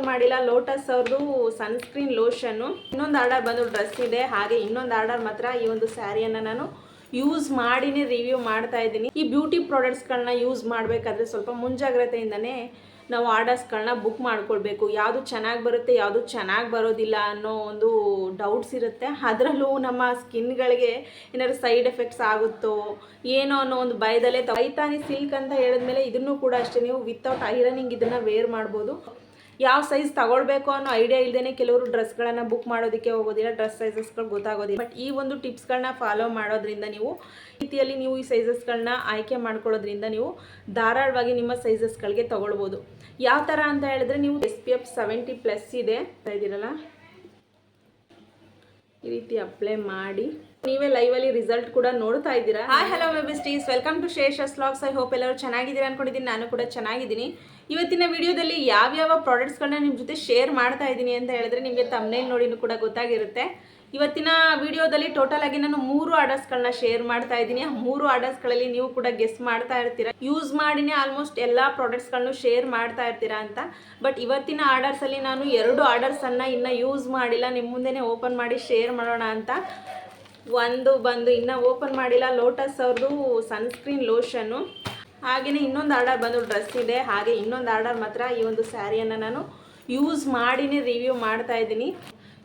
Open ಮಾಡಿಲ್ಲ. Lotus ಅವ್ರದ್ದು sunscreen ಲೋಷನ್ನು ಇನ್ನೊಂದು ಆರ್ಡರ್ ಬಂದು ಡ್ರೆಸ್ ಇದೆ. ಹಾಗೆ ಇನ್ನೊಂದು ಆರ್ಡರ್ ಮಾತ್ರ ಈ ಒಂದು ಸ್ಯಾರಿಯನ್ನು ನಾನು ಯೂಸ್ ಮಾಡಿನೇ ರಿವ್ಯೂ ಮಾಡ್ತಾ ಇದ್ದೀನಿ. ಈ ಬ್ಯೂಟಿ ಪ್ರಾಡಕ್ಟ್ಸ್ಗಳನ್ನ ಯೂಸ್ ಮಾಡಬೇಕಾದ್ರೆ ಸ್ವಲ್ಪ ಮುಂಜಾಗ್ರತೆಯಿಂದನೇ ನಾವು ಆರ್ಡರ್ಸ್ಗಳನ್ನ ಬುಕ್ ಮಾಡ್ಕೊಳ್ಬೇಕು. ಯಾವುದು ಚೆನ್ನಾಗಿ ಬರುತ್ತೆ, ಯಾವುದು ಚೆನ್ನಾಗಿ ಬರೋದಿಲ್ಲ ಅನ್ನೋ ಒಂದು ಡೌಟ್ಸ್ ಇರುತ್ತೆ. ಅದರಲ್ಲೂ ನಮ್ಮ ಸ್ಕಿನ್ಗಳಿಗೆ ಏನಾದ್ರು ಸೈಡ್ ಎಫೆಕ್ಟ್ಸ್ ಆಗುತ್ತೋ ಏನೋ ಅನ್ನೋ ಒಂದು ಭಯದಲ್ಲೇ ತೈತಾನಿ ಸಿಲ್ಕ್ ಅಂತ ಹೇಳಿದ್ಮೇಲೆ ಇದನ್ನು ಕೂಡ ಅಷ್ಟೇ. ನೀವು ವಿತೌಟ್ ಐರನಿಂಗ್ ಇದನ್ನು ವೇರ್ ಮಾಡ್ಬೋದು. ಯಾವ ಸೈಜ್ ತಗೊಳ್ಬೇಕು ಅನ್ನೋ ಐಡಿಯಾ ಇಲ್ಲದೇ ಕೆಲವರು ಡ್ರೆಸ್ಗಳನ್ನು ಬುಕ್ ಮಾಡೋದಕ್ಕೆ ಹೋಗೋದಿಲ್ಲ ಡ್ರೆಸ್ ಸೈಜಸ್ಗಳು ಗೊತ್ತಾಗೋದಿಲ್ಲ. ಬಟ್ ಈ ಒಂದು ಟಿಪ್ಸ್ಗಳನ್ನ ಫಾಲೋ ಮಾಡೋದ್ರಿಂದ ನೀವು ರೀತಿಯಲ್ಲಿ ನೀವು ಈ ಸೈಜಸ್ಗಳನ್ನ ಆಯ್ಕೆ ಮಾಡ್ಕೊಳ್ಳೋದ್ರಿಂದ ನೀವು ಧಾರಾಳವಾಗಿ ನಿಮ್ಮ ಸೈಜಸ್ಗಳಿಗೆ ತಗೊಳ್ಬೋದು. ಯಾವ ಥರ ಅಂತ ಹೇಳಿದ್ರೆ ನೀವು S P F seventy plus ಇದೆ. ಇದ್ದೀರಲ್ಲ ಈ ರೀತಿ ಅಪ್ಲೈ ಮಾಡಿ. ನೀವೇ ಲೈವ್ ಅಲ್ಲಿ ರಿಸಲ್ಟ್ ಕೂಡ ನೋಡ್ತಾ ಇದ್ದೀರಾ? Hi hello my besties welcome to Shesha's logs I hope ಎಲ್ಲರೂ ಚೆನ್ನಾಗಿದ್ದೀರಾ ಅನ್ಕೊಂಡಿದ್ದೀನಿ. ನಾನು ಕೂಡ ಚೆನ್ನಾಗಿದ್ದೀನಿ. ಇವತ್ತಿನ ವಿಡಿಯೋದಲ್ಲಿ ಯಾವ್ಯಾವ ಪ್ರಾಡಕ್ಟ್ಸ್ಗಳನ್ನ ನಿಮ್ಮ ಜೊತೆ ಶೇರ್ ಮಾಡ್ತಾ ಇದ್ದೀನಿ ಅಂತ ಹೇಳಿದ್ರೆ ನಿಮಗೆ ತಮ್ಮನೇಲಿ ನೋಡಿನೂ ಕೂಡ ಗೊತ್ತಾಗಿರುತ್ತೆ. ಇವತ್ತಿನ ವಿಡಿಯೋದಲ್ಲಿ ಟೋಟಲ್ ಆಗಿ ನಾನು ಮೂರು ಆರ್ಡರ್ಸ್ಗಳನ್ನ ಶೇರ್ ಮಾಡ್ತಾ ಇದ್ದೀನಿ. ಆ ಮೂರು ಆರ್ಡರ್ಸ್ಗಳಲ್ಲಿ ನೀವು ಕೂಡ ಗೆಸ್ ಮಾಡ್ತಾ ಇರ್ತೀರಾ. ಯೂಸ್ ಮಾಡಿನೇ ಆಲ್ಮೋಸ್ಟ್ ಎಲ್ಲ ಪ್ರಾಡಕ್ಟ್ಸ್ಗಳನ್ನು ಶೇರ್ ಮಾಡ್ತಾ ಇರ್ತೀರಾ ಅಂತ. ಬಟ್ ಇವತ್ತಿನ ಆರ್ಡರ್ಸಲ್ಲಿ ನಾನು ಎರಡು ಆರ್ಡರ್ಸನ್ನು ಇನ್ನೂ ಯೂಸ್ ಮಾಡಿಲ್ಲ. ನಿಮ್ಮ ಮುಂದೆನೇ ಓಪನ್ ಮಾಡಿ ಶೇರ್ ಮಾಡೋಣ ಅಂತ. ಒಂದು ಬಂದು ಇನ್ನೂ ಓಪನ್ ಮಾಡಿಲ್ಲ. ಲೋಟಸ್ ಅವ್ರದ್ದು ಸನ್ಸ್ಕ್ರೀನ್ ಲೋಷನ್ನು ಹಾಗೆಯೇ ಇನ್ನೊಂದು ಆರ್ಡರ್ ಬಂದು ಡ್ರೆಸ್ ಇದೆ. ಹಾಗೆ ಇನ್ನೊಂದು ಆರ್ಡರ್ ಮಾತ್ರ ಈ ಒಂದು ಸ್ಯಾರಿಯನ್ನು ನಾನು ಯೂಸ್ ಮಾಡಿನೇ ರಿವ್ಯೂ ಮಾಡ್ತಾ ಇದ್ದೀನಿ.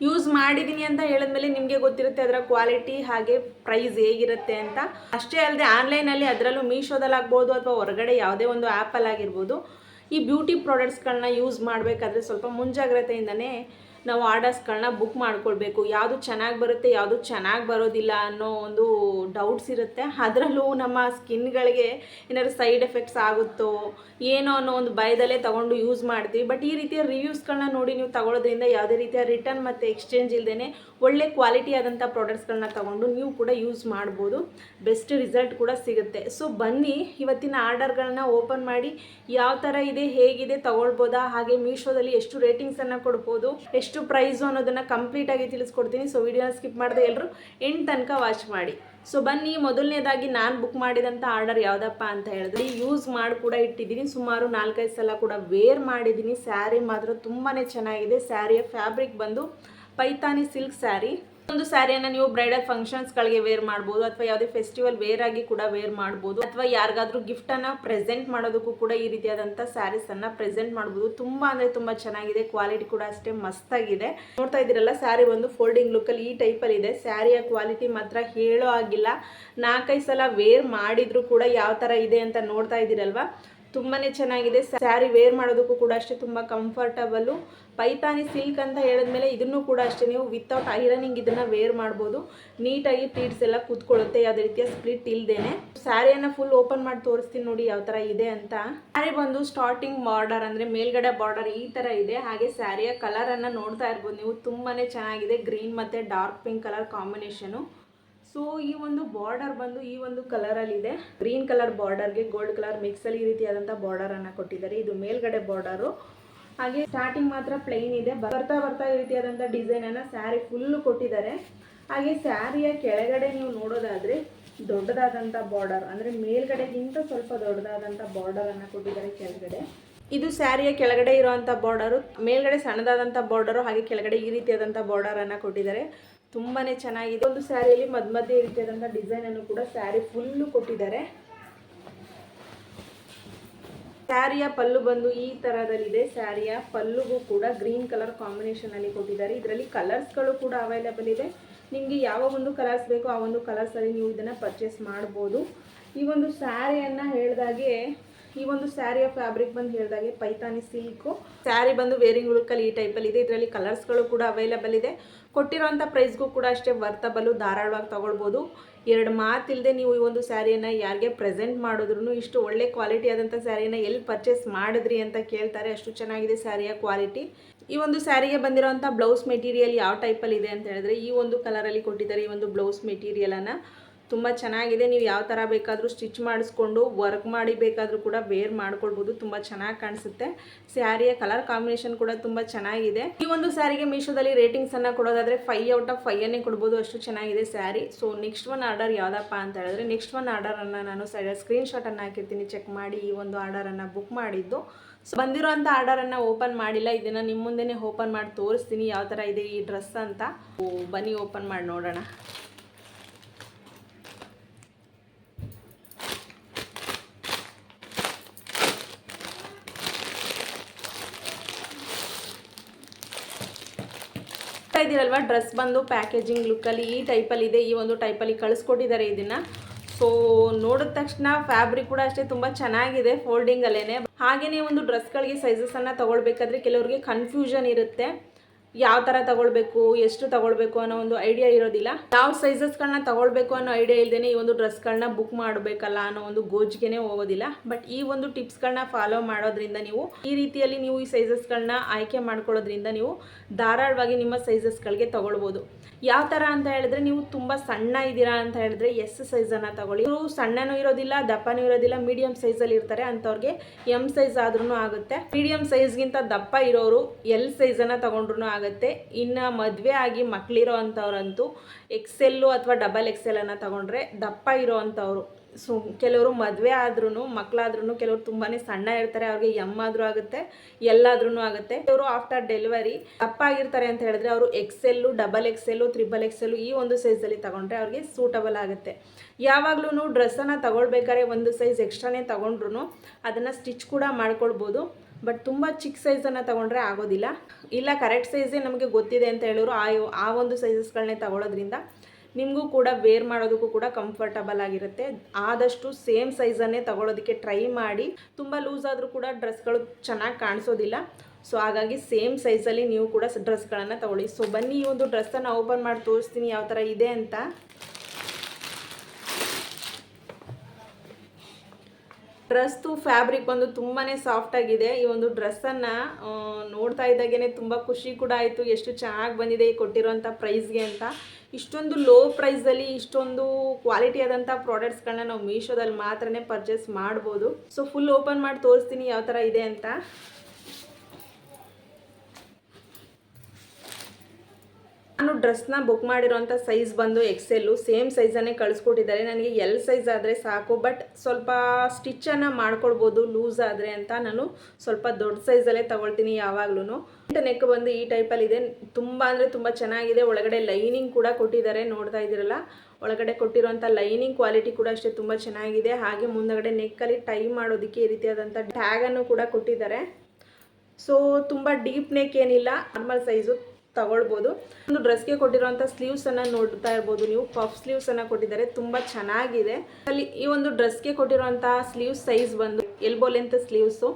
ಯೂಸ್ ಮಾಡಿದ್ದೀನಿ ಅಂತ ಹೇಳಿದ್ಮೇಲೆ ನಿಮಗೆ ಗೊತ್ತಿರುತ್ತೆ ಅದರ ಕ್ವಾಲಿಟಿ ಹಾಗೆ ಪ್ರೈಸ್ ಹೇಗಿರುತ್ತೆ ಅಂತ. ಅಷ್ಟೇ ಅಲ್ಲದೆ ಆನ್ಲೈನಲ್ಲಿ ಅದರಲ್ಲೂ ಮೀಶೋದಲ್ಲಿ ಆಗ್ಬೋದು ಅಥವಾ ಹೊರಗಡೆ ಯಾವುದೇ ಒಂದು ಆ್ಯಪಲ್ಲಿ ಆಗಿರ್ಬೋದು ಈ ಬ್ಯೂಟಿ ಪ್ರಾಡಕ್ಟ್ಸ್ಗಳನ್ನ ಯೂಸ್ ಮಾಡಬೇಕಾದ್ರೆ ಸ್ವಲ್ಪ ಮುಂಜಾಗ್ರತೆಯಿಂದನೇ ನಾವು ಆರ್ಡರ್ಸ್ಗಳನ್ನ ಬುಕ್ ಮಾಡಿಕೊಳ್ಬೇಕು. ಯಾವುದು ಚೆನ್ನಾಗಿ ಬರುತ್ತೆ, ಯಾವುದು ಚೆನ್ನಾಗಿ ಬರೋದಿಲ್ಲ ಅನ್ನೋ ಒಂದು ಡೌಟ್ಸ್ ಇರುತ್ತೆ. ಅದರಲ್ಲೂ ನಮ್ಮ ಸ್ಕಿನ್ಗಳಿಗೆ ಏನಾದ್ರು ಸೈಡ್ ಎಫೆಕ್ಟ್ಸ್ ಆಗುತ್ತೋ ಏನೋ ಅನ್ನೋ ಒಂದು ಭಯದಲ್ಲೇ ತೊಗೊಂಡು ಯೂಸ್ ಮಾಡ್ತೀವಿ. ಬಟ್ ಈ ರೀತಿಯ ರಿವ್ಯೂಸ್ಗಳನ್ನ ನೋಡಿ ನೀವು ತಗೊಳ್ಳೋದ್ರಿಂದ ಯಾವುದೇ ರೀತಿಯ ರಿಟರ್ನ್ ಮತ್ತು ಎಕ್ಸ್ಚೇಂಜ್ ಇಲ್ಲದೇ ಒಳ್ಳೆ ಕ್ವಾಲಿಟಿ ಆದಂಥ ಪ್ರಾಡಕ್ಟ್ಸ್ಗಳನ್ನ ತಗೊಂಡು ನೀವು ಕೂಡ ಯೂಸ್ ಮಾಡ್ಬೋದು. ಬೆಸ್ಟ್ ರಿಸಲ್ಟ್ ಕೂಡ ಸಿಗುತ್ತೆ. ಸೊ ಬನ್ನಿ, ಇವತ್ತಿನ ಆರ್ಡರ್ಗಳನ್ನ ಓಪನ್ ಮಾಡಿ ಯಾವ ಥರ ಇದೆ, ಹೇಗಿದೆ, ತಗೊಳ್ಬೋದಾ, ಹಾಗೆ ಮೀಶೋದಲ್ಲಿ ಎಷ್ಟು ರೇಟಿಂಗ್ಸನ್ನು ಕೊಡ್ಬೋದು, ಎಷ್ಟು ಪ್ರೈಸು ಅನ್ನೋದನ್ನು ಕಂಪ್ಲೀಟಾಗಿ ತಿಳಿಸ್ಕೊಡ್ತೀನಿ. ಸೊ ವಿಡಿಯೋನ ಸ್ಕಿಪ್ ಮಾಡದೆ ಎಲ್ಲರೂ ಎಂಟು ತನಕ ವಾಚ್ ಮಾಡಿ. ಸೊ ಬನ್ನಿ, ಮೊದಲನೇದಾಗಿ ನಾನು ಬುಕ್ ಮಾಡಿದಂಥ ಆರ್ಡರ್ ಯಾವುದಪ್ಪ ಅಂತ ಹೇಳಿದ್ರೆ ಯೂಸ್ ಮಾಡಿ ಕೂಡ ಇಟ್ಟಿದ್ದೀನಿ. ಸುಮಾರು ನಾಲ್ಕೈದು ಸಲ ಕೂಡ ವೇರ್ ಮಾಡಿದ್ದೀನಿ. ಸ್ಯಾರಿ ಮಾತ್ರ ತುಂಬಾ ಚೆನ್ನಾಗಿದೆ. ಸ್ಯಾರಿಯ ಫ್ಯಾಬ್ರಿಕ್ ಬಂದು ಪೈತಾನಿ ಸಿಲ್ಕ್ ಸ್ಯಾರಿ ಒಂದು ಸ್ಯಾರಿಯನ್ನ ನೀವು ಬ್ರೈಡಲ್ ಫಂಕ್ಷನ್ಸ್ಗಳಿಗೆ ವೇರ್ ಮಾಡ್ಬೋದು, ಅಥವಾ ಯಾವುದೇ ಫೆಸ್ಟಿವಲ್ ವೇರ್ ಆಗಿ ಕೂಡ ವೇರ್ ಮಾಡಬಹುದು ಅಥವಾ ಯಾರಿಗಾದ್ರೂ ಗಿಫ್ಟನ್ನು ಪ್ರೆಸೆಂಟ್ ಮಾಡೋದಕ್ಕೂ ಕೂಡ ಈ ರೀತಿಯಾದಂತಹ ಸ್ಯಾರೀಸ್ ಅನ್ನ ಪ್ರೆಸೆಂಟ್ ಮಾಡಬಹುದು ತುಂಬಾ ಅಂದ್ರೆ ತುಂಬಾ ಚೆನ್ನಾಗಿದೆ ಕ್ವಾಲಿಟಿ ಕೂಡ ಅಷ್ಟೇ ಮಸ್ತಾಗಿದೆ. ನೋಡ್ತಾ ಇದ್ದೀರಲ್ಲ ಸ್ಯಾರಿ ಒಂದು ಫೋಲ್ಡಿಂಗ್ ಲುಕ್ಕಲ್ಲಿ ಈ ಟೈಪಲ್ಲಿ ಇದೆ. ಸ್ಯಾರಿಯ ಕ್ವಾಲಿಟಿ ಮಾತ್ರ ಹೇಳೋ ಆಗಿಲ್ಲ ನಾಲ್ಕೈದು ಸಲ ವೇರ್ ಮಾಡಿದ್ರು ಕೂಡ ಯಾವ ತರ ಇದೆ ಅಂತ ನೋಡ್ತಾ ಇದ್ದೀರಲ್ವಾ? ತುಂಬಾ ಚೆನ್ನಾಗಿದೆ. ಸ್ಯಾರಿ ವೇರ್ ಮಾಡೋದಕ್ಕೂ ಕೂಡ ಅಷ್ಟೇ ತುಂಬ ಕಂಫರ್ಟಬಲ್ಲು ಪೈತಾನಿ ಸಿಲ್ಕ್ ಅಂತ ಹೇಳಿದ್ಮೇಲೆ ಇದನ್ನು ಕೂಡ ಅಷ್ಟೇ ನೀವು ವಿತೌಟ್ ಐರನಿಂಗ್ ಇದನ್ನು ವೇರ್ ಮಾಡ್ಬೋದು. ನೀಟಾಗಿ ಪ್ಲೀಟ್ಸ್ ಎಲ್ಲ ಕೂತ್ಕೊಳ್ಳುತ್ತೆ. ಯಾವುದೇ ರೀತಿಯ ಸ್ಪ್ಲಿಟ್ ಇಲ್ದೇನೆ. ಸ್ಯಾರಿಯನ್ನು ಫುಲ್ ಓಪನ್ ಮಾಡಿ ತೋರಿಸ್ತೀನಿ ನೋಡಿ ಯಾವ ಥರ ಇದೆ ಅಂತ. ಸ್ಯಾರಿ ಬಂದು ಸ್ಟಾರ್ಟಿಂಗ್ ಬಾರ್ಡರ್ ಅಂದರೆ ಮೇಲ್ಗಡೆ ಬಾರ್ಡರ್ ಈ ಥರ ಇದೆ. ಹಾಗೆ ಸ್ಯಾರಿಯ ಕಲರನ್ನು ನೋಡ್ತಾ ಇರ್ಬೋದು ನೀವು. ತುಂಬಾ ಚೆನ್ನಾಗಿದೆ. ಗ್ರೀನ್ ಮತ್ತು dark pink colour combination so ಈ ಒಂದು ಬಾರ್ಡರ್ ಬಂದು ಈ ಒಂದು ಕಲರ್ ಅಲ್ಲಿ ಇದೆ. ಗ್ರೀನ್ ಕಲರ್ ಬಾರ್ಡರ್ಗೆ ಗೋಲ್ಡ್ ಕಲರ್ ಮಿಕ್ಸಲ್ಲಿ ಈ ರೀತಿಯಾದಂತ ಬಾರ್ಡರ್ ಅನ್ನ ಕೊಟ್ಟಿದ್ದಾರೆ. ಇದು ಮೇಲ್ಗಡೆ ಬಾರ್ಡರ್ ಹಾಗೆ ಸ್ಟಾರ್ಟಿಂಗ್ ಮಾತ್ರ ಪ್ಲೈನ್ ಇದೆ. ಬರ್ತಾ ಬರ್ತಾ ಈ ರೀತಿಯಾದಂತಹ ಡಿಸೈನ್ ಅನ್ನ ಸ್ಯಾರಿ ಫುಲ್ಲು ಕೊಟ್ಟಿದ್ದಾರೆ. ಹಾಗೆ ಸ್ಯಾರಿಯ ಕೆಳಗಡೆ ನೀವು ನೋಡೋದಾದ್ರೆ ದೊಡ್ಡದಾದಂಥ ಬಾರ್ಡರ್ ಅಂದರೆ ಮೇಲ್ಗಡೆಗಿಂತ ಸ್ವಲ್ಪ ದೊಡ್ಡದಾದಂತ ಬಾರ್ಡರ್ ಅನ್ನ ಕೊಟ್ಟಿದ್ದಾರೆ ಕೆಳಗಡೆ. ಇದು ಸ್ಯಾರಿಯ ಕೆಳಗಡೆ ಇರುವಂಥ ಬಾರ್ಡರು ಮೇಲ್ಗಡೆ ಸಣ್ಣದಾದಂಥ ಬಾರ್ಡರು ಹಾಗೆ ಕೆಳಗಡೆ ಈ ರೀತಿಯಾದಂತ ಬಾರ್ಡರ್ ಅನ್ನ ಕೊಟ್ಟಿದ್ದಾರೆ. ತುಂಬಾ ಚೆನ್ನಾಗಿದೆ. ಒಂದು ಸ್ಯಾರಿಯಲ್ಲಿ ಮಧ್ಯ ಮಧ್ಯೆ ರೀತಿಯಾದಂಥ ಡಿಸೈನನ್ನು ಕೂಡ ಸ್ಯಾರಿ ಫುಲ್ಲು ಕೊಟ್ಟಿದ್ದಾರೆ. ಸ್ಯಾರಿಯ ಪಲ್ಲು ಬಂದು ಈ ಥರದಲ್ಲಿದೆ ಸ್ಯಾರಿಯ ಪಲ್ಲುಗೂ ಕೂಡ ಗ್ರೀನ್ ಕಲರ್ ಕಾಂಬಿನೇಷನಲ್ಲಿ ಕೊಟ್ಟಿದ್ದಾರೆ. ಇದರಲ್ಲಿ ಕಲರ್ಸ್ಗಳು ಕೂಡ ಅವೈಲೇಬಲ್ ಇದೆ. ನಿಮಗೆ ಯಾವ ಒಂದು ಕಲರ್ಸ್ ಬೇಕೋ ಆ ಒಂದು ಕಲರ್ಸಲ್ಲಿ ನೀವು ಇದನ್ನು ಪರ್ಚೇಸ್ ಮಾಡ್ಬೋದು. ಈ ಒಂದು ಸ್ಯಾರಿಯನ್ನು ಹೇಳಿದಾಗೆ ಈ ಒಂದು ಸ್ಯಾರಿಯ ಫ್ಯಾಬ್ರಿಕ್ ಬಂದು ಹೇಳಿದಾಗೆ ಪೈತಾನಿ ಸಿಲ್ಕು. ಸ್ಯಾರಿ ಬಂದು ವೇರಿಂಗ್ ಲುಕ್ಕಲ್ಲಿ ಈ ಟೈಪಲ್ಲಿ ಇದೆ. ಇದರಲ್ಲಿ ಕಲರ್ಸ್ಗಳು ಕೂಡ ಅವೈಲಬಲ್ ಇದೆ. ಕೊಟ್ಟಿರೋಂಥ ಪ್ರೈಸ್ಗೂ ಕೂಡ ಅಷ್ಟೇ ವರ್ತಬಲು ಧಾರಾಳವಾಗಿ ತೊಗೊಳ್ಬೋದು. ಎರಡು ಮಾತಿಲ್ಲದೆ ನೀವು ಈ ಒಂದು ಸ್ಯಾರಿಯನ್ನು ಯಾರಿಗೆ ಪ್ರೆಸೆಂಟ್ ಮಾಡಿದ್ರು ಇಷ್ಟು ಒಳ್ಳೆ ಕ್ವಾಲಿಟಿ ಆದಂಥ ಸ್ಯಾರಿಯನ್ನು ಎಲ್ಲಿ ಪರ್ಚೇಸ್ ಮಾಡಿದ್ರಿ ಅಂತ ಕೇಳ್ತಾರೆ. ಅಷ್ಟು ಚೆನ್ನಾಗಿದೆ ಸ್ಯಾರಿಯ ಕ್ವಾಲಿಟಿ ಈ ಒಂದು ಸ್ಯಾರಿಗೆ ಬಂದಿರೋಂಥ ಬ್ಲೌಸ್ ಮೆಟೀರಿಯಲ್ ಯಾವ ಟೈಪಲ್ಲಿ ಇದೆ ಅಂತ ಹೇಳಿದ್ರೆ ಈ ಒಂದು ಕಲರಲ್ಲಿ ಕೊಟ್ಟಿದ್ದಾರೆ ಈ ಒಂದು ಬ್ಲೌಸ್ ಮೆಟೀರಿಯಲನ್ನು ತುಂಬ ಚೆನ್ನಾಗಿದೆ. ನೀವು ಯಾವ ಥರ ಬೇಕಾದರೂ ಸ್ಟಿಚ್ ಮಾಡಿಸ್ಕೊಂಡು, ವರ್ಕ್ ಮಾಡಿ ಬೇಕಾದರೂ ಕೂಡ ವೇರ್ ಮಾಡ್ಕೊಳ್ಬೋದು. ತುಂಬ ಚೆನ್ನಾಗಿ ಕಾಣಿಸುತ್ತೆ. ಸ್ಯಾರಿಯ ಕಲರ್ ಕಾಂಬಿನೇಷನ್ ಕೂಡ ತುಂಬ ಚೆನ್ನಾಗಿದೆ. ಈ ಒಂದು ಸ್ಯಾರಿಗೆ ಮೀಶೋದಲ್ಲಿ ರೇಟಿಂಗ್ಸನ್ನು ಕೊಡೋದಾದರೆ ಫೈವ್ ಔಟ್ ಆಫ್ ಫೈಯನ್ನೇ ಕೊಡ್ಬೋದು. ಅಷ್ಟು ಚೆನ್ನಾಗಿದೆ sari. So next one order ಯಾವುದಪ್ಪ ಅಂತ ಹೇಳಿದ್ರೆ ನೆಕ್ಸ್ಟ್ ಒನ್ ಆರ್ಡರನ್ನು ನಾನು ಸೈಡ್ ಸ್ಕ್ರೀನ್ಶಾಟನ್ನು ಹಾಕಿರ್ತೀನಿ. ಚೆಕ್ ಮಾಡಿ ಈ ಒಂದು ಆರ್ಡರನ್ನು ಬುಕ್ ಮಾಡಿದ್ದು. ಸೊ ಬಂದಿರೋಂಥ ಆರ್ಡರನ್ನು ಓಪನ್ ಮಾಡಿಲ್ಲ. ಇದನ್ನು ನಿಮ್ಮ ಮುಂದೆನೇ ಓಪನ್ ಮಾಡಿ ತೋರಿಸ್ತೀನಿ. ಯಾವ ಥರ ಇದೆ ಈ ಡ್ರೆಸ್ ಅಂತ. ಬನ್ನಿ ಓಪನ್ ಮಾಡಿ ನೋಡೋಣ. ಇದ್ದೀರಲ್ವಾ ಡ್ರೆಸ್ ಬಂದು ಪ್ಯಾಕೇಜಿಂಗ್ ಲುಕ್ಕಲ್ಲಿ ಈ ಟೈಪಲ್ಲಿ ಇದೆ, ಈ ಒಂದು ಟೈಪಲ್ಲಿ ಕಳಿಸ್ಕೊಟ್ಟಿದ್ದಾರೆ ಇದನ್ನು. ಸೊ ನೋಡಿದ ತಕ್ಷಣ ಫ್ಯಾಬ್ರಿಕ್ ಕೂಡ ಅಷ್ಟೇ ತುಂಬ ಚೆನ್ನಾಗಿದೆ ಫೋಲ್ಡಿಂಗಲ್ಲೇ ಹಾಗೆಯೇ ಒಂದು ಡ್ರೆಸ್ಗಳಿಗೆ ಸೈಜಸನ್ನು ತೊಗೊಳ್ಬೇಕಾದ್ರೆ ಕೆಲವರಿಗೆ ಕನ್ಫ್ಯೂಷನ್ ಇರುತ್ತೆ. ಯಾವ ತರ ತಗೊಳ್ಬೇಕು, ಎಷ್ಟು ತಗೊಳ್ಬೇಕು ಅನ್ನೋ ಒಂದು ಐಡಿಯಾ ಇರೋದಿಲ್ಲ. ಯಾವ ಸೈಜಸ್ಗಳನ್ನ ತಗೊಳ್ಬೇಕು ಅನ್ನೋ ಐಡಿಯಾ ಇಲ್ಲದೇ ಈ ಒಂದು ಡ್ರೆಸ್ ಗಳನ್ನ ಬುಕ್ ಮಾಡಬೇಕಲ್ಲ ಅನ್ನೋ ಒಂದು ಗೋಜ್ಗೆನೆ ಹೋಗೋದಿಲ್ಲ. ಬಟ್ ಈ ಒಂದು ಟಿಪ್ಸ್ ಟಿಪ್ಸ್ಗಳನ್ನ ಫಾಲೋ ಮಾಡೋದ್ರಿಂದ ನೀವು, ಈ ರೀತಿಯಲ್ಲಿ ನೀವು ಈ ಸೈಜಸ್ಗಳನ್ನ ಆಯ್ಕೆ ಮಾಡ್ಕೊಳ್ಳೋದ್ರಿಂದ ನೀವು ಧಾರಾಳವಾಗಿ ನಿಮ್ಮ ಸೈಜಸ್ಗಳಿಗೆ ತಗೊಳ್ಬೋದು. ಯಾವ ತರ ಅಂತ ಹೇಳಿದ್ರೆ ನೀವು ತುಂಬಾ ಸಣ್ಣ ಇದ್ದೀರಾ ಅಂತ ಹೇಳಿದ್ರೆ ಎಸ್ ಸೈಜನ್ನು ತಗೊಳ್ಳಿ. ಇವರು ಸಣ್ಣನೂ ಇರೋದಿಲ್ಲ, ದಪ್ಪನೂ ಇರೋದಿಲ್ಲ ಮೀಡಿಯಂ ಅಲ್ಲಿ ಇರ್ತಾರೆ ಅಂತವ್ರಿಗೆ ಎಂ ಸೈಜ್ ಆದ್ರೂ ಆಗುತ್ತೆ. ಮೀಡಿಯಂ ಸೈಜ್ಗಿಂತ ದಪ್ಪ ಇರೋರು ಎಲ್ ಸೈಜನ್ನು ತಗೊಂಡ್ರು ಆಗುತ್ತೆ. ಇನ್ನು ಮದುವೆ ಆಗಿ ಮಕ್ಕಳಿರೋ ಅಂಥವ್ರಂತೂ ಎಕ್ಸೆಲ್ಲು ಅಥವಾ ಡಬಲ್ ಎಕ್ಸೆಲನ್ನು ತಗೊಂಡ್ರೆ ದಪ್ಪ ಇರೋ ಅಂಥವ್ರು. ಸೊ, ಕೆಲವರು ಮದುವೆ ಆದ್ರೂ ಮಕ್ಕಳಾದ್ರೂ ಕೆಲವರು ತುಂಬಾ ಸಣ್ಣ ಇರ್ತಾರೆ, ಅವ್ರಿಗೆ ಎಂ ಆದ್ರೂ ಆಗುತ್ತೆ ಎಲ್ಲಾದ್ರೂ ಆಗುತ್ತೆ. ಇವರು ಆಫ್ಟರ್ ಡೆಲಿವರಿ ದಪ್ಪ ಆಗಿರ್ತಾರೆ ಅಂತ ಹೇಳಿದ್ರೆ ಅವರು XL double XL triple XL ಈ ಒಂದು ಸೈಜಲ್ಲಿ ತಗೊಂಡ್ರೆ ಅವ್ರಿಗೆ ಸೂಟಬಲ್ ಆಗುತ್ತೆ. ಯಾವಾಗಲೂ ಡ್ರೆಸ್ಸನ್ನು ತಗೊಳ್ಬೇಕಾದ್ರೆ ಒಂದು ಸೈಜ್ ಎಕ್ಸ್ಟ್ರಾನೇ ತಗೊಂಡ್ರು ಅದನ್ನು ಸ್ಟಿಚ್ ಕೂಡ ಮಾಡ್ಕೊಳ್ಬೋದು. ಬಟ್ ತುಂಬ ಚಿಕ್ಕ ಸೈಜನ್ನು ತೊಗೊಂಡ್ರೆ ಆಗೋದಿಲ್ಲ. ಇಲ್ಲ ಕರೆಕ್ಟ್ ಸೈಜೇ ನಮಗೆ ಗೊತ್ತಿದೆ ಅಂತ ಹೇಳೋರು ಆ ಆ ಒಂದು ಸೈಜಸ್ಗಳನ್ನೇ ತಗೊಳ್ಳೋದ್ರಿಂದ ನಿಮಗೂ ಕೂಡ ವೇರ್ ಮಾಡೋದಕ್ಕೂ ಕೂಡ ಕಂಫರ್ಟಬಲ್ ಆಗಿರುತ್ತೆ. ಆದಷ್ಟು ಸೇಮ್ ಸೈಜನ್ನೇ ತಗೊಳ್ಳೋದಕ್ಕೆ ಟ್ರೈ ಮಾಡಿ. ತುಂಬ ಲೂಸ್ ಆದರೂ ಕೂಡ ಡ್ರೆಸ್ಗಳು ಚೆನ್ನಾಗಿ ಕಾಣಿಸೋದಿಲ್ಲ. ಸೊ ಹಾಗಾಗಿ ಸೇಮ್ ಸೈಜಲ್ಲಿ ನೀವು ಕೂಡ ಡ್ರೆಸ್ಗಳನ್ನು ತಗೊಳ್ಳಿ. ಸೊ ಬನ್ನಿ ಈ ಒಂದು ಡ್ರೆಸ್ಸನ್ನು ಓಪನ್ ಮಾಡಿ ತೋರಿಸ್ತೀನಿ ಯಾವ ಥರ ಇದೆ ಅಂತ. ಡ್ರೆಸ್ದು ಫ್ಯಾಬ್ರಿಕ್ ಬಂದು ಸಾಫ್ಟ್ ಆಗಿದೆ. ಈ ಒಂದು ಡ್ರೆಸ್ಸನ್ನು ನೋಡ್ತಾ ಇದ್ದಾಗೇನೆ ತುಂಬ ಖುಷಿ ಕೂಡ ಆಯಿತು. ಎಷ್ಟು ಚೆನ್ನಾಗಿ ಬಂದಿದೆ ಕೊಟ್ಟಿರೋಂಥ ಪ್ರೈಸ್ಗೆ ಅಂತ. ಇಷ್ಟೊಂದು ಲೋ ಪ್ರೈಸಲ್ಲಿ ಇಷ್ಟೊಂದು ಕ್ವಾಲಿಟಿ ಆದಂಥ ಪ್ರಾಡಕ್ಟ್ಸ್ಗಳನ್ನ ನಾವು ಮೀಶೋದಲ್ಲಿ ಮಾತ್ರನೇ ಪರ್ಚೇಸ್ ಮಾಡ್ಬೋದು. ಸೊ ಫುಲ್ ಓಪನ್ ಮಾಡಿ ತೋರಿಸ್ತೀನಿ ಯಾವ ಥರ ಇದೆ ಅಂತ. ನಾನು ಡ್ರೆಸ್ನ ಬುಕ್ ಮಾಡಿರೋಂಥ ಸೈಜ್ ಬಂದು ಎಕ್ಸೆಲ್ಲು ಸೇಮ್ ಸೈಜನ್ನೇ ಕಳಿಸ್ಕೊಟ್ಟಿದ್ದಾರೆ. ನನಗೆ ಎಲ್ ಸೈಜ್ ಆದರೆ ಸಾಕು, ಬಟ್ ಸ್ವಲ್ಪ ಸ್ಟಿಚ್ಚನ್ನು ಮಾಡ್ಕೊಳ್ಬೋದು ಲೂಸ್ ಆದರೆ ಅಂತ ನಾನು ಸ್ವಲ್ಪ ದೊಡ್ಡ ಸೈಜಲ್ಲೇ ತಗೊಳ್ತೀನಿ ಯಾವಾಗ್ಲೂ ನೆಕ್ ಬಂದು ಈ ಟೈಪಲ್ಲಿ ಇದೆ. ತುಂಬ ಅಂದರೆ ತುಂಬ ಚೆನ್ನಾಗಿದೆ. ಒಳಗಡೆ ಲೈನಿಂಗ್ ಕೂಡ ಕೊಟ್ಟಿದ್ದಾರೆ. ನೋಡ್ತಾ ಇದ್ದೀರಲ್ಲ, ಒಳಗಡೆ ಕೊಟ್ಟಿರುವಂಥ ಲೈನಿಂಗ್ ಕ್ವಾಲಿಟಿ ಕೂಡ ಅಷ್ಟೇ ತುಂಬ ಚೆನ್ನಾಗಿದೆ. ಹಾಗೆ ಮುಂದಗಡೆ ನೆಕ್ಕಲ್ಲಿ ಟೈ ಮಾಡೋದಕ್ಕೆ ಈ ರೀತಿಯಾದಂಥ ಟ್ಯಾಗನ್ನು ಕೂಡ ಕೊಟ್ಟಿದ್ದಾರೆ. ಸೊ ತುಂಬ ಡೀಪ್ ನೆಕ್ ಏನಿಲ್ಲ. ನಾರ್ಮಲ್ ಸೈಜು ತಗೊಳ್ಬೋದು. ಒಂದು ಡ್ರೆಸ್ಗೆ ಕೊಟ್ಟಿರುವಂಥ ಸ್ಲೀವ್ಸನ್ನು ನೋಡ್ತಾ ಇರ್ಬೋದು. ನೀವು ಪಫ್ ಸ್ಲೀವ್ಸನ್ನು ಕೊಟ್ಟಿದ್ದಾರೆ. ತುಂಬ ಚೆನ್ನಾಗಿದೆ. ಅಲ್ಲಿ ಈ ಒಂದು ಡ್ರೆಸ್ಗೆ ಕೊಟ್ಟಿರುವಂಥ ಸ್ಲೀವ್ಸ್ ಸೈಜ್ ಬಂದು ಎಲ್ಬೋ ಲೆಂತ್ ಸ್ಲೀವ್ಸು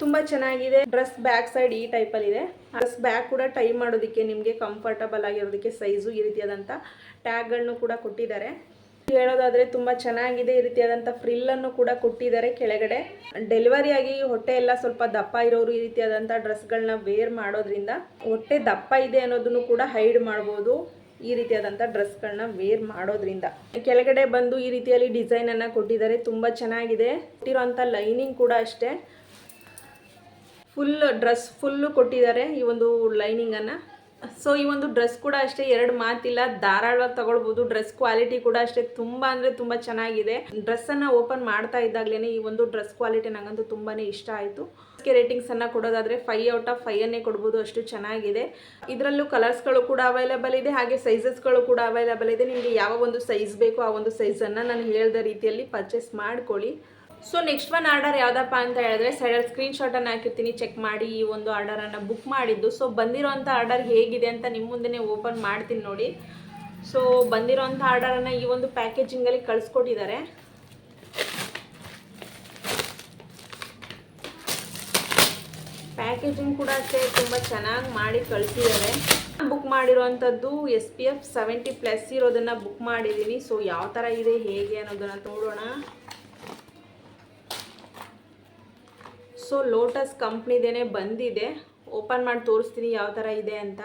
ತುಂಬ ಚೆನ್ನಾಗಿದೆ. ಡ್ರೆಸ್ ಬ್ಯಾಕ್ ಸೈಡ್ ಈ ಟೈಪಲ್ಲಿ ಇದೆ. ಡ್ರೆಸ್ ಬ್ಯಾಕ್ ಕೂಡ ಟೈ ಮಾಡೋದಕ್ಕೆ ನಿಮಗೆ ಕಂಫರ್ಟಬಲ್ ಆಗಿರೋದಕ್ಕೆ ಸೈಜು ಈ ರೀತಿಯಾದಂಥ ಟ್ಯಾಗ್ಗಳನ್ನು ಕೂಡ ಕೊಟ್ಟಿದ್ದಾರೆ. ಹೇಳೋದಾದರೆ ತುಂಬ ಚೆನ್ನಾಗಿದೆ ಈ ರೀತಿಯಾದಂಥ ಫ್ರಿಲ್ಲನ್ನು ಕೂಡ ಕೊಟ್ಟಿದ್ದಾರೆ ಕೆಳಗಡೆ. ಡೆಲಿವರಿ ಆಗಿ ಹೊಟ್ಟೆ ಎಲ್ಲ ಸ್ವಲ್ಪ ದಪ್ಪ ಇರೋರು ಈ ರೀತಿಯಾದಂಥ ಡ್ರೆಸ್ಗಳನ್ನ ವೇರ್ ಮಾಡೋದ್ರಿಂದ ಹೊಟ್ಟೆ ದಪ್ಪ ಇದೆ ಅನ್ನೋದನ್ನು ಕೂಡ ಹೈಡ್ ಮಾಡ್ಬೋದು ಈ ರೀತಿಯಾದಂಥ ಡ್ರೆಸ್ಗಳನ್ನ ವೇರ್ ಮಾಡೋದ್ರಿಂದ. ಕೆಳಗಡೆ ಬಂದು ಈ ರೀತಿಯಲ್ಲಿ ಡಿಸೈನನ್ನು ಕೊಟ್ಟಿದ್ದಾರೆ, ತುಂಬ ಚೆನ್ನಾಗಿದೆ. ಕೊಟ್ಟಿರೋಂಥ ಲೈನಿಂಗ್ ಕೂಡ ಅಷ್ಟೇ. ಫುಲ್ ಡ್ರೆಸ್ ಫುಲ್ಲು ಕೊಟ್ಟಿದ್ದಾರೆ ಈ ಒಂದು ಲೈನಿಂಗನ್ನು ಸೊ ಈ ಒಂದು ಡ್ರೆಸ್ ಕೂಡ ಅಷ್ಟೇ ಎರಡು ಮಾತಿಲ್ಲ. ಧಾರಾಳವಾಗಿ ತಗೊಳ್ಬೋದು. ಡ್ರೆಸ್ ಕ್ವಾಲಿಟಿ ಕೂಡ ಅಷ್ಟೇ. ತುಂಬ ಅಂದರೆ ತುಂಬ ಚೆನ್ನಾಗಿದೆ. ಡ್ರೆಸ್ಸನ್ನು ಓಪನ್ ಮಾಡ್ತಾ ಇದ್ದಾಗಲೇ ಈ ಒಂದು ಡ್ರೆಸ್ ಕ್ವಾಲಿಟಿ ನನಗಂತೂ ತುಂಬಾ ಇಷ್ಟ ಆಯಿತು. ರೇಟಿಂಗ್ಸನ್ನು ಕೊಡೋದಾದರೆ ಫೈವ್ ಔಟ್ ಆಫ್ ಫೈವನ್ನೇ ಕೊಡ್ಬೋದು. ಅಷ್ಟು ಚೆನ್ನಾಗಿದೆ. ಇದರಲ್ಲೂ ಕಲರ್ಸ್ಗಳು ಕೂಡ ಅವೈಲೇಬಲ್ ಇದೆ. ಹಾಗೆ ಸೈಜಸ್ಗಳು ಕೂಡ ಅವೈಲೇಬಲ್ ಇದೆ. ನಿಮಗೆ ಯಾವ ಒಂದು ಸೈಜ್ ಬೇಕೋ ಆ ಒಂದು ಸೈಜನ್ನು ನಾನು ಹೇಳಿದ ರೀತಿಯಲ್ಲಿ ಪರ್ಚೇಸ್ ಮಾಡ್ಕೊಳ್ಳಿ. ಸೊ ನೆಕ್ಸ್ಟ್ ಒನ್ ಆರ್ಡರ್ ಯಾವುದಪ್ಪ ಅಂತ ಹೇಳಿದ್ರೆ ಸೈಡಲ್ಲಿ ಸ್ಕ್ರೀನ್ಶಾಟನ್ನು ಹಾಕಿರ್ತೀನಿ ಚೆಕ್ ಮಾಡಿ ಈ ಒಂದು ಆರ್ಡರನ್ನು ಬುಕ್ ಮಾಡಿದ್ದು. ಸೊ ಬಂದಿರೋಂಥ ಆರ್ಡರ್ ಹೇಗಿದೆ ಅಂತ ನಿಮ್ಮ ಮುಂದೆ ಓಪನ್ ಮಾಡ್ತೀನಿ ನೋಡಿ. ಸೊ ಬಂದಿರೋಂಥ ಆರ್ಡರನ್ನು ಈ ಒಂದು ಪ್ಯಾಕೇಜಿಂಗಲ್ಲಿ ಕಳಿಸ್ಕೊಟ್ಟಿದ್ದಾರೆ. ಪ್ಯಾಕೇಜಿಂಗ್ ಕೂಡ ಅಷ್ಟೇ, ತುಂಬ ಚೆನ್ನಾಗಿ ಮಾಡಿ ಕಳಿಸಿದ್ದಾರೆ. ಬುಕ್ ಮಾಡಿರುವಂಥದ್ದು S P F seventy plus ಇರೋದನ್ನು ಬುಕ್ ಮಾಡಿದ್ದೀನಿ. ಸೊ ಯಾವ ಥರ ಇದೆ, ಹೇಗೆ ಅನ್ನೋದನ್ನು ನೋಡೋಣ. ಸೊ ಲೋಟಸ್ ಕಂಪ್ನಿದೇನೆ ಬಂದಿದೆ. ಓಪನ್ ಮಾಡಿ ತೋರಿಸ್ತೀನಿ ಯಾವ ಥರ ಇದೆ ಅಂತ.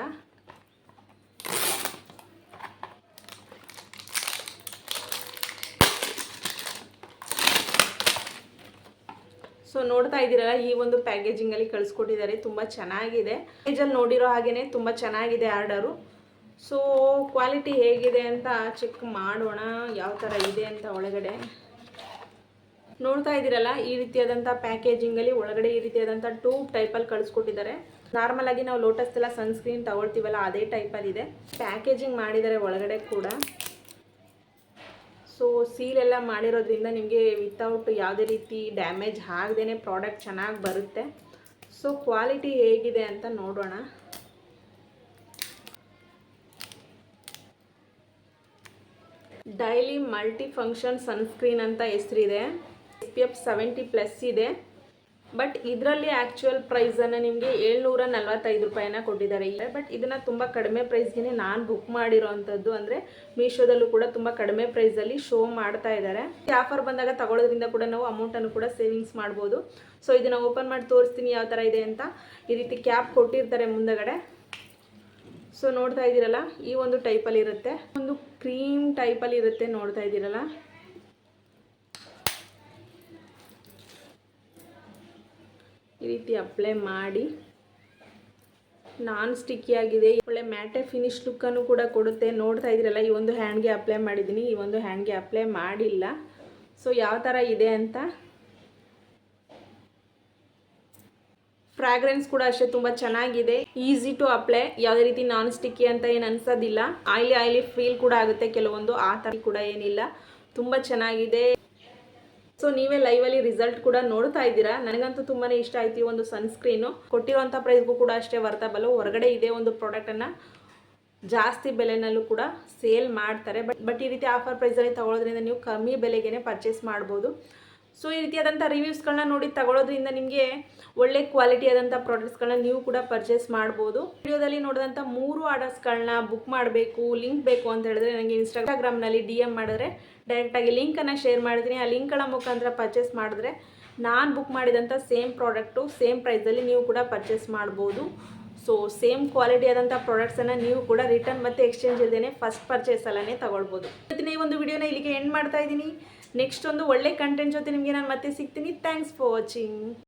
ಸೊ ನೋಡ್ತಾ ಇದ್ದೀರಲ್ಲ, ಈ ಒಂದು ಪ್ಯಾಕೇಜಿಂಗಲ್ಲಿ ಕಳಿಸ್ಕೊಟ್ಟಿದ್ದಾರೆ. ತುಂಬ ಚೆನ್ನಾಗಿದೆ. ಪೇಜಲ್ಲಿ ನೋಡಿರೋ ಹಾಗೇ ತುಂಬ ಚೆನ್ನಾಗಿದೆ ಆರ್ಡರು. ಸೊ ಕ್ವಾಲಿಟಿ ಹೇಗಿದೆ ಅಂತ ಚೆಕ್ ಮಾಡೋಣ, ಯಾವ ಥರ ಇದೆ ಅಂತ ಒಳಗಡೆ. ನೋಡ್ತಾ ಇದ್ದೀರಲ್ಲ, ಈ ರೀತಿಯಾದಂಥ ಪ್ಯಾಕೇಜಿಂಗಲ್ಲಿ ಒಳಗಡೆ ಈ ರೀತಿಯಾದಂಥ ಟೂಬ್ ಟೈಪಲ್ಲಿ ಕಳಿಸ್ಕೊಟ್ಟಿದ್ದಾರೆ. ನಾರ್ಮಲ್ ಆಗಿ ನಾವು ಲೋಟಸ್ ಎಲ್ಲ ಸನ್ಸ್ಕ್ರೀನ್ ತಗೊಳ್ತೀವಲ್ಲ, ಅದೇ ಟೈಪಲ್ಲಿ ಇದೆ. ಪ್ಯಾಕೇಜಿಂಗ್ ಮಾಡಿದ್ದಾರೆ ಒಳಗಡೆ ಕೂಡ. ಸೊ ಸೀಲ್ ಎಲ್ಲ ಮಾಡಿರೋದ್ರಿಂದ ನಿಮಗೆ ವಿತೌಟ್ ಯಾವುದೇ ರೀತಿ ಡ್ಯಾಮೇಜ್ ಆಗದೇ ಪ್ರಾಡಕ್ಟ್ ಚೆನ್ನಾಗಿ ಬರುತ್ತೆ. ಸೊ ಕ್ವಾಲಿಟಿ ಹೇಗಿದೆ ಅಂತ ನೋಡೋಣ. ಡೈಲಿ ಮಲ್ಟಿ ಫಂಕ್ಷನ್ ಸನ್ಸ್ಕ್ರೀನ್ ಅಂತ ಹೆಸರಿದೆ. ಪಿ ಎಫ್ ಸೆವೆಂಟಿ ಪ್ಲಸ್ ಇದೆ. ಬಟ್ ಇದರಲ್ಲಿ ಆ್ಯಕ್ಚುಯಲ್ ಪ್ರೈಸನ್ನು ನಿಮಗೆ ಏಳ್ನೂರ ನಲ್ವತ್ತೈದು ರೂಪಾಯಿನ ಕೊಟ್ಟಿದ್ದಾರೆ. ಈಗ ಬಟ್ ಇದನ್ನು ತುಂಬ ಕಡಿಮೆ ಪ್ರೈಸ್ಗೆ ನಾನು ಬುಕ್ ಮಾಡಿರೋ ಅಂಥದ್ದು ಅಂದರೆ ಮೀಶೋದಲ್ಲೂ ಕೂಡ ತುಂಬ ಕಡಿಮೆ ಪ್ರೈಸಲ್ಲಿ ಶೋ ಮಾಡ್ತಾ ಇದ್ದಾರೆ. ಆಫರ್ ಬಂದಾಗ ತಗೊಳ್ಳೋದ್ರಿಂದ ಕೂಡ ನಾವು ಅಮೌಂಟನ್ನು ಕೂಡ ಸೇವಿಂಗ್ಸ್ ಮಾಡ್ಬೋದು. ಸೊ ಇದನ್ನು ಓಪನ್ ಮಾಡಿ ತೋರಿಸ್ತೀನಿ ಯಾವ ಥರ ಇದೆ ಅಂತ. ಈ ರೀತಿ ಕ್ಯಾಪ್ ಕೊಟ್ಟಿರ್ತಾರೆ ಮುಂದಗಡೆ. ಸೊ ನೋಡ್ತಾ ಇದ್ದೀರಲ್ಲ, ಈ ಒಂದು ಟೈಪಲ್ಲಿ ಇರುತ್ತೆ. ಒಂದು ಕ್ರೀಮ್ ಟೈಪಲ್ಲಿ ಇರುತ್ತೆ ನೋಡ್ತಾ ಇದ್ದೀರಲ್ಲ. ಈ ರೀತಿ ಅಪ್ಲೈ ಮಾಡಿ. ನಾನ್ ಸ್ಟಿಕ್ಕಿ ಆಗಿದೆ. ಒಳ್ಳೆ ಮ್ಯಾಟೆ ಫಿನಿಶ್ ಲುಕ್ಕನ್ನು ಕೂಡ ಕೊಡುತ್ತೆ. ನೋಡ್ತಾ ಇದ್ರಲ್ಲ ಈ ಒಂದು ಹ್ಯಾಂಡ್ಗೆ ಅಪ್ಲೈ ಮಾಡಿದ್ದೀನಿ. ಈ ಒಂದು ಹ್ಯಾಂಡ್ಗೆ ಅಪ್ಲೈ ಮಾಡಿಲ್ಲ. ಸೊ ಯಾವ ಥರ ಇದೆ ಅಂತ? ಫ್ರಾಗ್ರೆನ್ಸ್ ಕೂಡ ಅಷ್ಟೇ ತುಂಬ ಚೆನ್ನಾಗಿದೆ. ಈಸಿ ಟು ಅಪ್ಲೈ ಯಾವುದೇ ರೀತಿ ನಾನ್ ಸ್ಟಿಕ್ಕಿ ಅಂತ ಏನು ಅನ್ಸೋದಿಲ್ಲ. ಆಯ್ಲಿ ಆಯ್ಲಿ ಫೀಲ್ ಕೂಡ ಆಗುತ್ತೆ. ಕೆಲವೊಂದು ಆ ಥರ ಕೂಡ ಏನಿಲ್ಲ. ತುಂಬ ಚೆನ್ನಾಗಿದೆ. ಸೊ ನೀವೇ ಅಲ್ಲಿ ರಿಸಲ್ಟ್ ಕೂಡ ನೋಡ್ತಾ ಇದ್ದೀರಾ? ನನಗಂತೂ ತುಂಬಾನೇ ಇಷ್ಟ ಆಯ್ತು ಈ ಒಂದು ಸನ್ಸ್ಕ್ರೀನು ಕೊಟ್ಟಿರುವಂತ ಪ್ರೈಸ್ಗೂ ಕೂಡ ಅಷ್ಟೇ ವರ್ತಬಲ್ಲು ಹೊರಗಡೆ ಇದೇ ಒಂದು ಪ್ರಾಡಕ್ಟನ್ನು ಜಾಸ್ತಿ ಬೆಲೆನಲ್ಲೂ ಕೂಡ ಸೇಲ್ ಮಾಡ್ತಾರೆ. ಬಟ್ ಬಟ್ ಈ ರೀತಿ ಆಫರ್ ಪ್ರೈಸಲ್ಲಿ ತಗೊಳ್ಳೋದ್ರಿಂದ ನೀವು ಕಮ್ಮಿ ಬೆಲೆಗೇನೆ ಪರ್ಚೇಸ್ ಮಾಡ್ಬೋದು. ಸೊ ಈ ರೀತಿಯಾದಂಥ ರಿವ್ಯೂಸ್ಗಳನ್ನ ನೋಡಿ ತಗೊಳ್ಳೋದ್ರಿಂದ ನಿಮಗೆ ಒಳ್ಳೆ ಕ್ವಾಲಿಟಿ ಆದಂಥ ಪ್ರಾಡಕ್ಟ್ಸ್ಗಳನ್ನ ನೀವು ಕೂಡ ಪರ್ಚೇಸ್ ಮಾಡ್ಬೋದು. ವಿಡಿಯೋದಲ್ಲಿ ನೋಡಿದಂಥ ಮೂರು ಆರ್ಡರ್ಸ್ಗಳನ್ನ ಬುಕ್ ಮಾಡಬೇಕು ಲಿಂಕ್ ಬೇಕು ಅಂತ ಹೇಳಿದ್ರೆ ನನಗೆ ಇನ್ಸ್ಟಾಗ್ರಾಮ್ನಲ್ಲಿ ಡಿ ಎಂ ಮಾಡಿದ್ರೆ ಡೈರೆಕ್ಟಾಗಿ ಲಿಂಕನ್ನು ಶೇರ್ ಮಾಡಿದ್ದೀನಿ ಆ ಲಿಂಕ್ಗಳ ಮುಖಾಂತರ ಪರ್ಚೇಸ್ ಮಾಡಿದ್ರೆ ನಾನು ಬುಕ್ ಮಾಡಿದಂಥ ಸೇಮ್ ಪ್ರಾಡಕ್ಟು ಸೇಮ್ ಪ್ರೈಸಲ್ಲಿ ನೀವು ಕೂಡ ಪರ್ಚೇಸ್ ಮಾಡ್ಬೋದು. ಸೊ ಸೇಮ್ ಕ್ವಾಲಿಟಿ ಆದಂಥ ಪ್ರಾಡಕ್ಟ್ಸನ್ನು ನೀವು ಕೂಡ ರಿಟರ್ನ್ ಮತ್ತು ಎಕ್ಸ್ಚೇಂಜ್ ಇಲ್ಲದೇ ಫಸ್ಟ್ ಪರ್ಚೇಸಲ್ಲೇ ತಗೊಳ್ಬೋದು. ಇವತ್ತಿನ ಈ ಒಂದು ವಿಡಿಯೋನ ಇಲ್ಲಿಗೆ ಎಂಡ್ ಮಾಡ್ತಾ ಇದ್ದೀನಿ. ನೆಕ್ಸ್ಟ್ ಒಂದು ಒಳ್ಳೆ ಕಂಟೆಂಟ್ ಜೊತೆ ನಿಮಗೆ ನಾನು ಮತ್ತೆ ಸಿಗ್ತೀನಿ. Thanks for watching